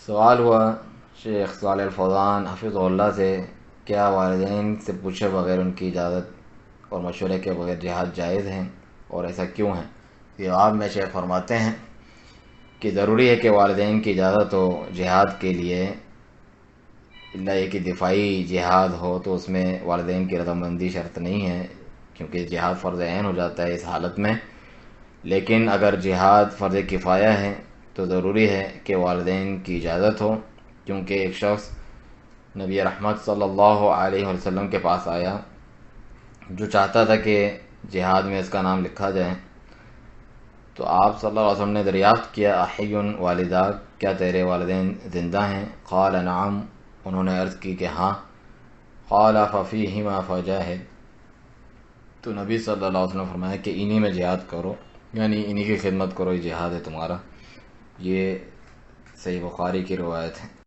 सवाल हुआ, शेख साल फौजान हफिज़ल्ला से, क्या वालदेन से पूछे बगैर उनकी इजाज़त और मशवरे के बगैर जिहाद जायज़ हैं और ऐसा क्यों है? जवाब में शेख फरमाते हैं कि ज़रूरी है कि वालदेन की इजाज़त हो, जिहाद के लिए ये कि दिफाई जिहाद हो तो उसमें वालदेन की रजामंदी शर्त नहीं है, क्योंकि जिहाद फ़र्ज़ हो जाता है इस हालत में। लेकिन अगर जिहाद फ़र्ज़ किफ़ाया है तो ज़रूरी है कि वालदेन की इजाज़त हो, क्योंकि एक शख्स नबी रहमत सल्लल्लाहु अलैहि वसल्लम के पास आया, जो चाहता था कि जिहाद में इसका नाम लिखा जाए। तो आप सल्लल्लाहु अलैहि वसल्लम ने दरियाफ़्त किया, अहयुन वालिदा, क्या तेरे वालदेन ज़िंदा हैं? क़ाल नाम, उन्होंने अर्ज़ की कि हाँ। क़ाल फ़फ़ी ही मा है तो नबी सल्लल्लाहु अलैहि वसल्लम फरमाया कि इन्हीं में जिहाद करो, यानी इन्हीं की खिदमत करो, ये जिहाद है तुम्हारा। ये सही बुखारी की रवायत है।